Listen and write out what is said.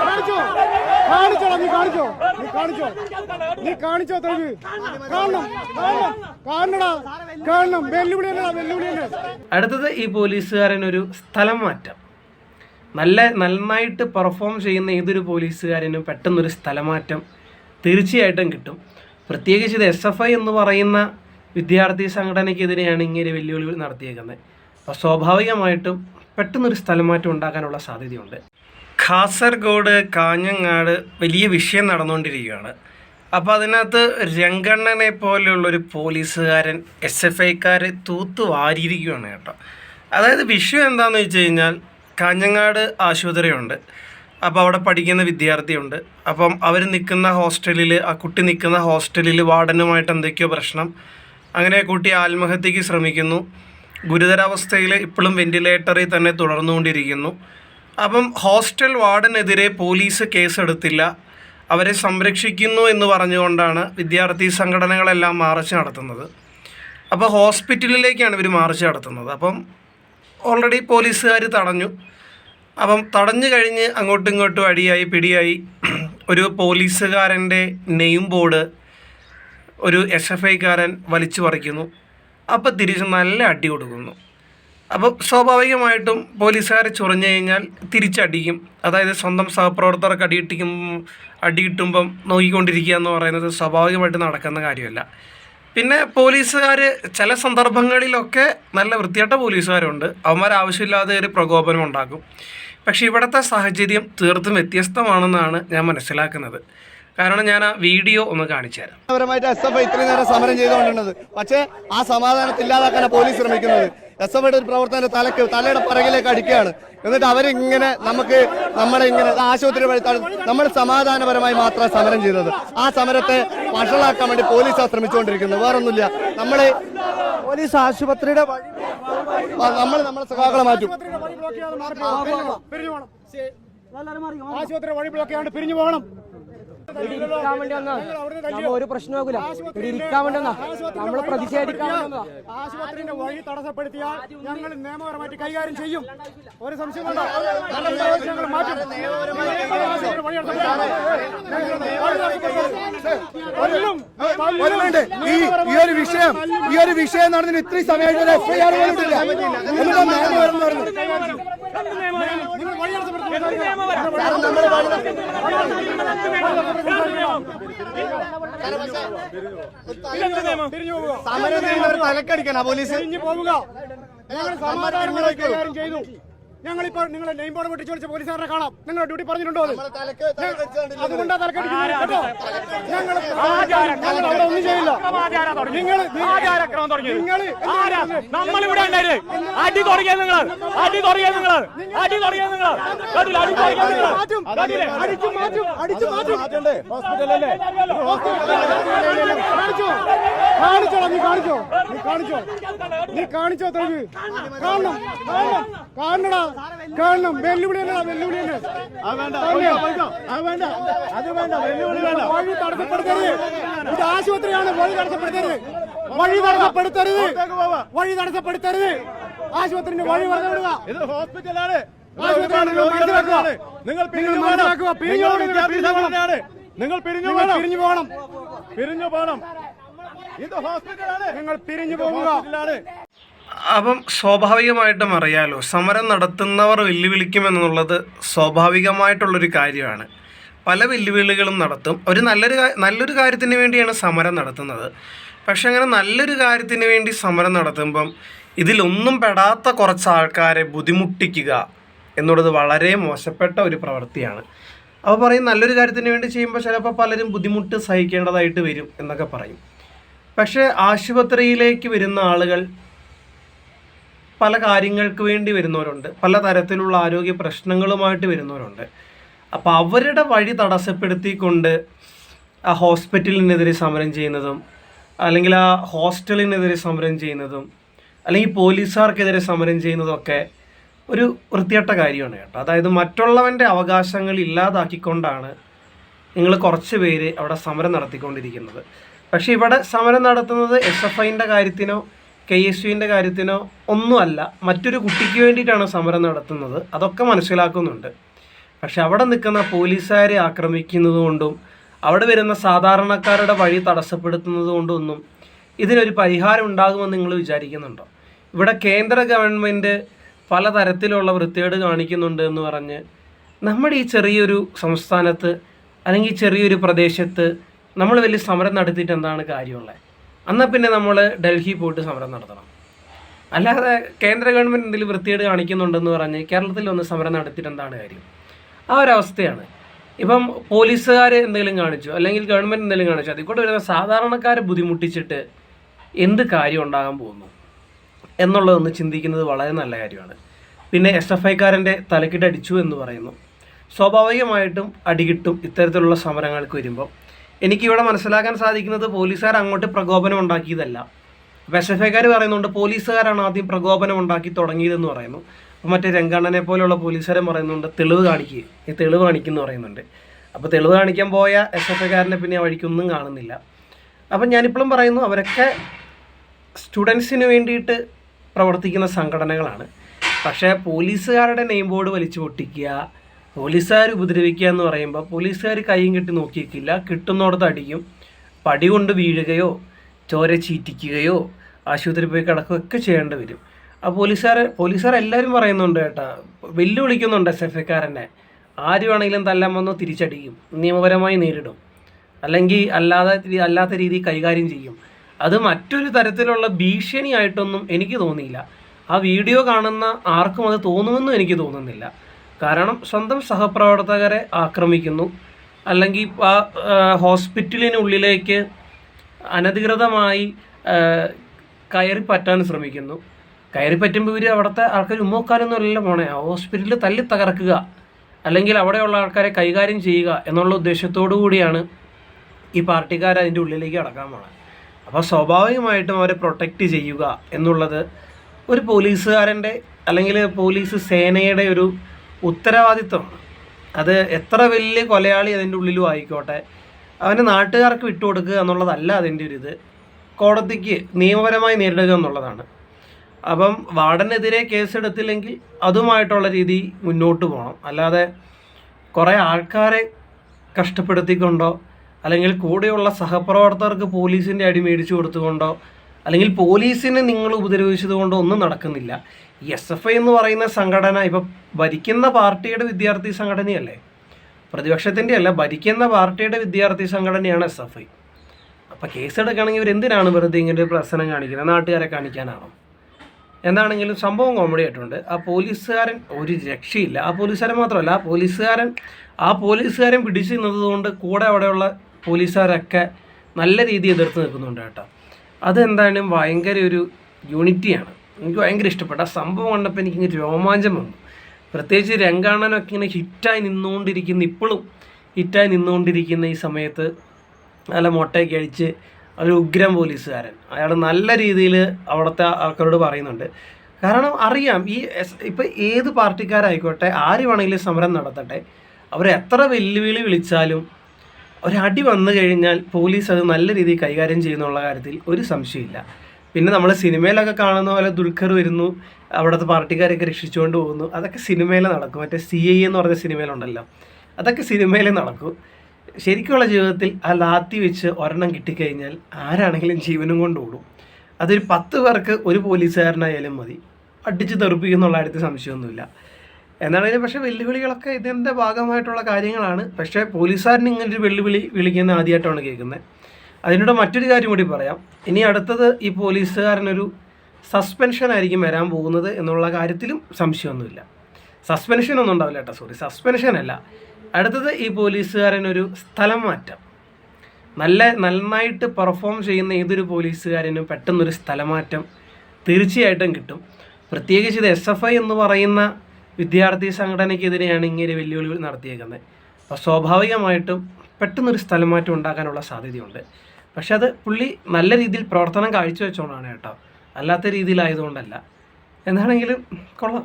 കാണിച്ചോ കാണിച്ചോ നീ കാണിച്ചോ നീ കാണിച്ചോ കാണണം അടുത്തത് ഈ പോലീസുകാരൻ ഒരു സ്ഥലം മാറ്റം. നല്ല നന്നായിട്ട് പെർഫോം ചെയ്യുന്ന ഏതൊരു പോലീസുകാരനും പെട്ടെന്നൊരു സ്ഥലമാറ്റം തീർച്ചയായിട്ടും കിട്ടും. പ്രത്യേകിച്ച് ഇത് എസ് എഫ് ഐ എന്ന് പറയുന്ന വിദ്യാർത്ഥി സംഘടനയ്ക്കെതിരെയാണ് ഇങ്ങനെ വെല്ലുവിളി നടത്തിയേക്കുന്നത്. അപ്പോൾ സ്വാഭാവികമായിട്ടും പെട്ടെന്നൊരു സ്ഥലമാറ്റം ഉണ്ടാകാനുള്ള സാധ്യതയുണ്ട്. കാസർഗോഡ് കാഞ്ഞങ്ങാട് വലിയ വിഷയം നടന്നുകൊണ്ടിരിക്കുകയാണ്. അപ്പോൾ അതിനകത്ത് രംഗണ്ണനെ പോലെയുള്ളൊരു പോലീസുകാരൻ എസ് എഫ് ഐക്കാരെ തൂത്തു വാരിയിരിക്കുകയാണ് കേട്ടോ. അതായത് വിഷയം എന്താണെന്ന് വെച്ച് കഴിഞ്ഞാൽ കാഞ്ഞങ്ങാട് ആശുപത്രിയുണ്ട്. അപ്പോൾ അവിടെ പഠിക്കുന്ന വിദ്യാർത്ഥിയുണ്ട്. അപ്പം അവർ നിൽക്കുന്ന ഹോസ്റ്റലിൽ ആ കുട്ടി നിൽക്കുന്ന ഹോസ്റ്റലിൽ വാർഡനുമായിട്ട് എന്തൊക്കെയോ പ്രശ്നം. അങ്ങനെ കുട്ടി ആത്മഹത്യക്ക് ശ്രമിക്കുന്നു. ഗുരുതരാവസ്ഥയിൽ ഇപ്പോഴും വെന്റിലേറ്ററിൽ തന്നെ തുടർന്നുകൊണ്ടിരിക്കുന്നു. അപ്പം ഹോസ്റ്റൽ വാർഡനെതിരെ പോലീസ് കേസെടുത്തില്ല. അവരെ സംരക്ഷിക്കുന്നു എന്ന് പറഞ്ഞുകൊണ്ടാണ് വിദ്യാർത്ഥി സംഘടനകളെല്ലാം മാർച്ച് നടത്തുന്നത്. അപ്പോൾ ഹോസ്പിറ്റലിലേക്കാണ് ഇവർ മാർച്ച് നടത്തുന്നത്. അപ്പം ഓൾറെഡി പോലീസുകാർ തടഞ്ഞു. അപ്പം തടഞ്ഞു കഴിഞ്ഞ് അങ്ങോട്ടും ഇങ്ങോട്ടും അടിയായി പിടിയായി ഒരു പോലീസുകാരന്റെ നെയിം ബോർഡ് ഒരു എസ് എഫ് ഐക്കാരൻ വലിച്ചു പറിക്കുന്നു. അപ്പോൾ തിരിച്ച് നല്ല അടി കൊടുക്കുന്നു. അപ്പോൾ സ്വാഭാവികമായിട്ടും പോലീസുകാരെ ചൊറിഞ്ഞു കഴിഞ്ഞാൽ തിരിച്ചടിക്കും. അതായത് സ്വന്തം സഹപ്രവർത്തകർക്ക് അടിയിട്ടിക്കും അടി കിട്ടുമ്പം നോക്കിക്കൊണ്ടിരിക്കുക എന്ന് പറയുന്നത് സ്വാഭാവികമായിട്ട് നടക്കുന്ന കാര്യമല്ല. പിന്നെ പോലീസുകാർ ചില സന്ദർഭങ്ങളിലൊക്കെ നല്ല വൃത്തിയായിട്ട പോലീസുകാരുണ്ട്. അവന്മാർ ആവശ്യമില്ലാതെ ഒരു പ്രകോപനം ഉണ്ടാക്കും. പക്ഷേ ഇവിടുത്തെ സാഹചര്യം തീർത്തും വ്യത്യസ്തമാണെന്നാണ് ഞാൻ മനസ്സിലാക്കുന്നത്. കാരണം ഞാൻ ആ വീഡിയോ ഒന്ന് കാണിച്ചു തരാം. പരമായിട്ട് എസ് എഫ് ഐ ഇത്രയും നേരം സമരം ചെയ്തുകൊണ്ടിരുന്നത്. പക്ഷേ ആ സമാധാനത്തിൽ ഇല്ലാതാക്കാനാണ് പോലീസ് ശ്രമിക്കുന്നത്. എസ് എഫ് ഐയുടെ ഒരു പ്രവർത്തന തലക്ക് തലയുടെ പിറകിലേക്ക് അടിക്കുകയാണ്. എന്നിട്ട് അവരിങ്ങനെ നമുക്ക് നമ്മളെ ഇങ്ങനെ ആശുപത്രി വഴി നമ്മൾ സമാധാനപരമായി മാത്രം സമരം ചെയ്തത്. ആ സമരത്തെ വഷളാക്കാൻ വേണ്ടി പോലീസ് ശ്രമിച്ചുകൊണ്ടിരിക്കുന്നത് വേറൊന്നുമില്ല. നമ്മളെ പോലീസ് ആശുപത്രിയുടെ വഴി നമ്മൾ നമ്മളെ സഖാക്കളെ മാറ്റും. ആശുപത്രി വഴി ബ്ലോക്ക് ചെയ്യാണ്ട് പിരിഞ്ഞു പോകണം. ഇരിക്കാൻ വേണ്ടി വന്നാ നമ്മ ഒരു പ്രശ്നമാകൂല ഇവിടെ ഇരിക്കാൻ വേണ്ടി വന്നാ നമ്മൾ പ്രതിഷേധിക്കാൻ വേണ്ടി വന്നതാ. ആശുപത്രിന്റെ വഴി തടസ്സപ്പെടുത്തിയാൽ ഞങ്ങൾ നിയമപരമായിട്ട് കൈകാര്യം ചെയ്യും. ഒരു സംശയം. ഈ ഈ ഒരു വിഷയം ഈ ഒരു വിഷയം നടന്നിട്ട് ഇത്രയും സമയമായിട്ട് എഫ് ഐ ആർ പോലും ഇട്ടില്ല സമരം തലക്കടിക്കണ പോലീസ്. പോവുക. സമാധാനമായി ചെയ്തു. ഞങ്ങളിപ്പോൾ നിങ്ങളെ നെയിം ബോർഡ് വെട്ടി ചോദിച്ച പോലീസുകാരെ കാണാം. നിങ്ങളുടെ ഡ്യൂട്ടി പറഞ്ഞിട്ടുണ്ടോ അത്? അതുകൊണ്ടാ ഞങ്ങൾ ഞങ്ങൾ അവിടെ ഒന്നും ചെയ്യില്ല. നിങ്ങൾ നിങ്ങൾ നമ്മളിവിടെ അടി തുടങ്ങിയത് നിങ്ങൾ. അടി തുടങ്ങിയത് നിങ്ങൾ. അടി തുടങ്ങിയത് നിങ്ങൾ. അടി തുടങ്ങിയത് നിങ്ങൾ. മാറ്റും. അടിച്ചു മാറ്റും. അടിച്ചു മാറ്റും. കാണിച്ചോ? നീ കാണിച്ചോ? നീ കാണിച്ചോ? നീ കാണിച്ചോ തെളിവ് കാണണം. കാണണം. കാണണടാ. കാണണം. വെല്ലുവിളി വേണ്ട. വെല്ലുവിളി വേണ്ട. വഴി തടസ്സപ്പെടുത്തരുത്. ഇത് ആശുപത്രിയാണ്. വഴി തടസ്സപ്പെടുത്തരുത്. വഴി തടസ്സപ്പെടുത്തരുത്. വഴി തടസ്സപ്പെടുത്തരുത്. ആശുപത്രിന്റെ വഴി പറഞ്ഞു വിടുക ഇത് ഹോസ്പിറ്റലാണ്. നിങ്ങൾ പിരിഞ്ഞു നിങ്ങൾ പിരിഞ്ഞു പോകണം. പിരിഞ്ഞു പോകണം. പിരിഞ്ഞു പോകണം. പിരിഞ്ഞു പോകണം. ഇത് ഹോസ്പിറ്റലാണ്. നിങ്ങൾ പിരിഞ്ഞു പോകുക അപ്പം സ്വാഭാവികമായിട്ടും അറിയാലോ സമരം നടത്തുന്നവർ വെല്ലുവിളിക്കുമെന്നുള്ളത് സ്വാഭാവികമായിട്ടുള്ളൊരു കാര്യമാണ്. പല വെല്ലുവിളികളും നടത്തും. ഒരു നല്ലൊരു നല്ലൊരു കാര്യത്തിന് വേണ്ടിയാണ് സമരം നടത്തുന്നത്. പക്ഷെ അങ്ങനെ നല്ലൊരു കാര്യത്തിന് വേണ്ടി സമരം നടത്തുമ്പം ഇതിലൊന്നും പെടാത്ത കുറച്ച് ആൾക്കാരെ ബുദ്ധിമുട്ടിക്കുക എന്നുള്ളത് വളരെ മോശപ്പെട്ട ഒരു പ്രവൃത്തിയാണ്. അപ്പോൾ പറയും നല്ലൊരു കാര്യത്തിന് വേണ്ടി ചെയ്യുമ്പോൾ ചിലപ്പോൾ പലരും ബുദ്ധിമുട്ട് സഹിക്കേണ്ടതായിട്ട് വരും എന്നൊക്കെ പറയും. പക്ഷേ ആശുപത്രിയിലേക്ക് വരുന്ന ആളുകൾ പല കാര്യങ്ങൾക്ക് വേണ്ടി വരുന്നവരുണ്ട്. പല തരത്തിലുള്ള ആരോഗ്യ പ്രശ്നങ്ങളുമായിട്ട് വരുന്നവരുണ്ട്. അപ്പോൾ അവരുടെ വഴി തടസ്സപ്പെടുത്തിക്കൊണ്ട് ആ ഹോസ്പിറ്റലിനെതിരെ സമരം ചെയ്യുന്നതും അല്ലെങ്കിൽ ആ ഹോസ്റ്റലിനെതിരെ സമരം ചെയ്യുന്നതും അല്ലെങ്കിൽ പോലീസുകാർക്കെതിരെ സമരം ചെയ്യുന്നതൊക്കെ ഒരു വൃത്തികെട്ട കാര്യമാണ് കേട്ടോ. അതായത് മറ്റുള്ളവന്റെ അവകാശങ്ങൾ ഇല്ലാതാക്കിക്കൊണ്ടാണ് നിങ്ങൾ കുറച്ച് പേര് അവിടെ സമരം നടത്തിക്കൊണ്ടിരിക്കുന്നത്. പക്ഷേ ഇവിടെ സമരം നടത്തുന്നത് എസ് എഫ് ഐന്റെ കാര്യത്തിനോ കെ എസ് യുവിന്റെ കാര്യത്തിനോ ഒന്നുമല്ല മറ്റൊരു കുട്ടിക്ക് വേണ്ടിയിട്ടാണ് സമരം നടത്തുന്നത്? അതൊക്കെ മനസ്സിലാക്കുന്നുണ്ട്. പക്ഷെ അവിടെ നിൽക്കുന്ന പോലീസുകാരെ ആക്രമിക്കുന്നതുകൊണ്ടും അവിടെ വരുന്ന സാധാരണക്കാരുടെ വഴി തടസ്സപ്പെടുത്തുന്നത് കൊണ്ടൊന്നും ഇതിനൊരു പരിഹാരം ഉണ്ടാകുമെന്ന് നിങ്ങൾ വിചാരിക്കുന്നുണ്ടോ? ഇവിടെ കേന്ദ്ര ഗവൺമെന്റ് പലതരത്തിലുള്ള വൃത്തികേട് കാണിക്കുന്നുണ്ട് എന്ന് പറഞ്ഞ് നമ്മുടെ ഈ ചെറിയൊരു സംസ്ഥാനത്ത് അല്ലെങ്കിൽ ചെറിയൊരു പ്രദേശത്ത് നമ്മൾ വലിയ സമരം നടത്തിയിട്ട് എന്താണ് കാര്യമുള്ളത്? എന്നാൽ പിന്നെ നമ്മൾ ഡൽഹി പോയിട്ട് സമരം നടത്തണം. അല്ലാതെ കേന്ദ്ര ഗവൺമെന്റ് എന്തെങ്കിലും വൃത്തികേട് കാണിക്കുന്നുണ്ടെന്ന് പറഞ്ഞ് കേരളത്തിൽ ഒന്ന് സമരം നടത്തിയിട്ട് എന്താണ് കാര്യം? ആ ഒരവസ്ഥയാണ് ഇപ്പം പോലീസുകാർ എന്തെങ്കിലും കാണിച്ചു അല്ലെങ്കിൽ ഗവൺമെന്റ് എന്തെങ്കിലും കാണിച്ചു അതിക്കൂടെ കൂടെ വരുന്ന സാധാരണക്കാരെ ബുദ്ധിമുട്ടിച്ചിട്ട് എന്ത് കാര്യം ഉണ്ടാകാൻ പോകുന്നു എന്നുള്ളതൊന്ന് ചിന്തിക്കുന്നത് വളരെ നല്ല കാര്യമാണ്. പിന്നെ എസ് എഫ് ഐക്കാരന്റെ തലക്കിട്ട് അടിച്ചു എന്ന് പറയുന്നു. സ്വാഭാവികമായിട്ടും അടികിട്ടും ഇത്തരത്തിലുള്ള സമരങ്ങൾക്ക് വരുമ്പോൾ എനിക്കിവിടെ മനസ്സിലാക്കാൻ സാധിക്കുന്നത് പോലീസുകാർ അങ്ങോട്ട് പ്രകോപനം ഉണ്ടാക്കിയതല്ല. അപ്പോൾ എസ് എഫ് ഐക്കാർ പറയുന്നുണ്ട് പോലീസുകാരാണ് ആദ്യം പ്രകോപനം ഉണ്ടാക്കി തുടങ്ങിയതെന്ന് പറയുന്നു. അപ്പോൾ മറ്റേ രംഗണ്ണനെ പോലെയുള്ള പോലീസുകാരും പറയുന്നുണ്ട് തെളിവ് കാണിക്കുക ഈ തെളിവ് കാണിക്കുന്നു പറയുന്നുണ്ട്. അപ്പോൾ തെളിവ് കാണിക്കാൻ പോയ എസ് എഫ് ഐക്കാരനെ പിന്നെ ആ വഴിക്കൊന്നും കാണുന്നില്ല. അപ്പം ഞാനിപ്പോഴും പറയുന്നു അവരൊക്കെ സ്റ്റുഡൻസിന് വേണ്ടിയിട്ട് പ്രവർത്തിക്കുന്ന സംഘടനകളാണ്. പക്ഷേ പോലീസുകാരുടെ നെയിം ബോർഡ് വലിച്ചു പൊട്ടിക്കുക പോലീസുകാർ ഉപദ്രവിക്കുക എന്ന് പറയുമ്പോൾ പോലീസുകാർ കൈയും കെട്ടി നോക്കിയിരിക്കില്ല കിട്ടുന്നോടത്ത് അടിക്കും. പടി കൊണ്ട് വീഴുകയോ ചോര ചീറ്റിക്കുകയോ ആശുപത്രി പോയി കിടക്കുകയൊക്കെ ചെയ്യേണ്ടി വരും. ആ പോലീസുകാർ പോലീസുകാർ എല്ലാവരും പറയുന്നുണ്ട് കേട്ടാ വെല്ലുവിളിക്കുന്നുണ്ട് എസ് എഫ് ഐക്കാരനെ. ആര് വേണമെങ്കിലും തല്ലാൻ വന്നോ തിരിച്ചടിക്കും. നിയമപരമായി നേരിടും. അല്ലെങ്കിൽ അല്ലാതെ അല്ലാത്ത രീതി കൈകാര്യം ചെയ്യും. അത് മറ്റൊരു തരത്തിലുള്ള ഭീഷണിയായിട്ടൊന്നും എനിക്ക് തോന്നിയില്ല. ആ വീഡിയോ കാണുന്ന ആർക്കും അത് തോന്നുമെന്നും എനിക്ക് തോന്നുന്നില്ല. കാരണം സ്വന്തം സഹപ്രവർത്തകരെ ആക്രമിക്കുന്നു. അല്ലെങ്കിൽ ആ ഹോസ്പിറ്റലിനുള്ളിലേക്ക് അനധികൃതമായി കയറി പറ്റാൻ ശ്രമിക്കുന്നു. കയറി പറ്റുമ്പോൾ ഇവർ അവിടുത്തെ ആൾക്കാർ ഉമ്മോക്കാനൊന്നും അല്ലല്ലോ പോണേ ആ ഹോസ്പിറ്റലിൽ തല്ലി തകർക്കുക. അല്ലെങ്കിൽ അവിടെയുള്ള ആൾക്കാരെ കൈകാര്യം ചെയ്യുക എന്നുള്ള ഉദ്ദേശത്തോടു കൂടിയാണ് ഈ പാർട്ടിക്കാർ അതിന്റെ ഉള്ളിലേക്ക് കടക്കാൻ പോണത് അപ്പോൾ സ്വാഭാവികമായിട്ടും അവരെ പ്രൊട്ടക്റ്റ് ചെയ്യുക എന്നുള്ളത് ഒരു പോലീസുകാരന്റെ അല്ലെങ്കിൽ പോലീസ് സേനയുടെ ഒരു ഉത്തരവാദിത്വമാണ് അത് എത്ര വലിയ കൊലയാളി അതിന്റെ ഉള്ളിലും ആയിക്കോട്ടെ. അവന്റെ നാട്ടുകാർക്ക് വിട്ടുകൊടുക്കുക എന്നുള്ളതല്ല അതിന്റെ ഒരു ഇത്. കോടതിക്ക് നിയമപരമായി നേരിടുക എന്നുള്ളതാണ്. അപ്പം വാർഡനെതിരെ കേസെടുത്തില്ലെങ്കിൽ അതുമായിട്ടുള്ള രീതി മുന്നോട്ട് പോകണം. അല്ലാതെ കുറേ ആൾക്കാരെ കഷ്ടപ്പെടുത്തിക്കൊണ്ടോ അല്ലെങ്കിൽ കൂടെയുള്ള സഹപ്രവർത്തകർക്ക് പോലീസിന്റെ അടി മേടിച്ചു കൊടുത്തുകൊണ്ടോ അല്ലെങ്കിൽ പോലീസിനെ നിങ്ങൾ ഉപദ്രവിച്ചത് കൊണ്ട് ഒന്നും നടക്കുന്നില്ല. എസ് എഫ് ഐ എന്ന് പറയുന്ന സംഘടന ഇപ്പം ഭരിക്കുന്ന പാർട്ടിയുടെ വിദ്യാർത്ഥി സംഘടനയല്ലേ? പ്രതിപക്ഷത്തിന്റെ അല്ല ഭരിക്കുന്ന പാർട്ടിയുടെ വിദ്യാർത്ഥി സംഘടനയാണ് എസ് എഫ് ഐ അപ്പോൾ കേസെടുക്കുകയാണെങ്കിൽ ഇവർ എന്തിനാണ് വെറുതെ ഇങ്ങനെ ഒരു പ്രശ്നം കാണിക്കുന്നത്? നാട്ടുകാരെ കാണിക്കാനാണോ? എന്താണെങ്കിലും സംഭവം കോമഡി ആയിട്ടുണ്ട്. ആ പോലീസുകാരൻ ഒരു രക്ഷയില്ല. ആ പോലീസുകാരൻ മാത്രമല്ല ആ പോലീസുകാരൻ ആ പോലീസുകാരൻ പിടിച്ചു നിന്നതുകൊണ്ട് കൂടെ അവിടെയുള്ള പോലീസുകാരൊക്കെ നല്ല രീതിയിൽ എതിർത്ത് നിൽക്കുന്നുണ്ട് കേട്ടോ. അതെന്തായാലും ഭയങ്കര ഒരു യൂണിറ്റിയാണ് എനിക്ക് ഭയങ്കര ഇഷ്ടപ്പെട്ടു. ആ സംഭവം കണ്ടപ്പോൾ എനിക്ക് രോമാഞ്ചം വന്നു. പ്രത്യേകിച്ച് രംഗാണനൊക്കെ ഇങ്ങനെ ഹിറ്റായി നിന്നുകൊണ്ടിരിക്കുന്ന ഇപ്പോഴും ഹിറ്റായി നിന്നുകൊണ്ടിരിക്കുന്ന ഈ സമയത്ത് നല്ല മുട്ടയൊക്കെ അടിച്ച് ഒരു ഉഗ്രം പോലീസുകാരൻ. അയാൾ നല്ല രീതിയിൽ അവിടുത്തെ ആൾക്കാരോട് പറയുന്നുണ്ട്. കാരണം അറിയാം ഈ ഇപ്പം ഏത് പാർട്ടിക്കാരായിക്കോട്ടെ ആര് വേണമെങ്കിലും സമരം നടത്തട്ടെ അവർ എത്ര വെല്ലുവിളി വിളിച്ചാലും ഒരടി വന്നു കഴിഞ്ഞാൽ പോലീസ് അത് നല്ല രീതിയിൽ കൈകാര്യം ചെയ്യുന്നുള്ള കാര്യത്തിൽ ഒരു സംശയമില്ല. പിന്നെ നമ്മൾ സിനിമയിലൊക്കെ കാണുന്ന പോലെ ദുൽഖർ വരുന്നു അവിടുത്തെ പാർട്ടിക്കാരെയൊക്കെ രക്ഷിച്ചുകൊണ്ട് പോകുന്നു. അതൊക്കെ സിനിമയിൽ നടക്കും. മറ്റേ സി ഐ എന്ന് പറഞ്ഞ സിനിമയിലുണ്ടല്ലോ. അതൊക്കെ സിനിമയിൽ നടക്കും. ശരിക്കുള്ള ജീവിതത്തിൽ ആ ലാത്തി വെച്ച് ഒരെണ്ണം കിട്ടിക്കഴിഞ്ഞാൽ ആരാണെങ്കിലും ജീവനും കൊണ്ട് ഓടും. അതൊരു പത്ത് പേർക്ക് ഒരു പോലീസുകാരനായാലും മതി. അടിച്ച് തെറിപ്പിക്കുന്നുള്ള കാര്യത്തിൽ സംശയമൊന്നുമില്ല. എന്നാണെങ്കിലും പക്ഷേ വെല്ലുവിളികളൊക്കെ ഇതിന്റെ ഭാഗമായിട്ടുള്ള കാര്യങ്ങളാണ്. പക്ഷേ പോലീസുകാരന് ഇങ്ങനെ ഒരു വെല്ലുവിളി വിളിക്കുന്ന ആദ്യമായിട്ടാണ് കേൾക്കുന്നത്. അതിനോട് മറ്റൊരു കാര്യം കൂടി പറയാം. ഇനി അടുത്തത് ഈ പോലീസുകാരനൊരു സസ്പെൻഷൻ ആയിരിക്കും വരാൻ പോകുന്നത് എന്നുള്ള കാര്യത്തിലും സംശയമൊന്നുമില്ല. സസ്പെൻഷൻ ഒന്നും ഉണ്ടാവില്ല കേട്ടോ സോറി. സസ്പെൻഷൻ അല്ല അടുത്തത് ഈ പോലീസുകാരനൊരു സ്ഥലം മാറ്റം. നല്ല നന്നായിട്ട് പെർഫോം ചെയ്യുന്ന ഏതൊരു പോലീസുകാരനും പെട്ടെന്നൊരു സ്ഥലമാറ്റം തീർച്ചയായിട്ടും കിട്ടും. പ്രത്യേകിച്ച് ഇത് എസ് എഫ് ഐ എന്ന് പറയുന്ന വിദ്യാർത്ഥി സംഘടനയ്ക്കെതിരെയാണ് ഇങ്ങനെ വെല്ലുവിളികൾ നടത്തിയേക്കുന്നത്. അപ്പോൾ സ്വാഭാവികമായിട്ടും പെട്ടെന്നൊരു സ്ഥലം മാറ്റം ഉണ്ടാക്കാനുള്ള സാധ്യതയുണ്ട്. പക്ഷെ അത് പുള്ളി നല്ല രീതിയിൽ പ്രവർത്തനം കാഴ്ചവെച്ചുകൊണ്ടാണ് കേട്ടോ. അല്ലാത്ത രീതിയിലായതുകൊണ്ടല്ല. എന്താണെങ്കിലും കൊള്ളാം.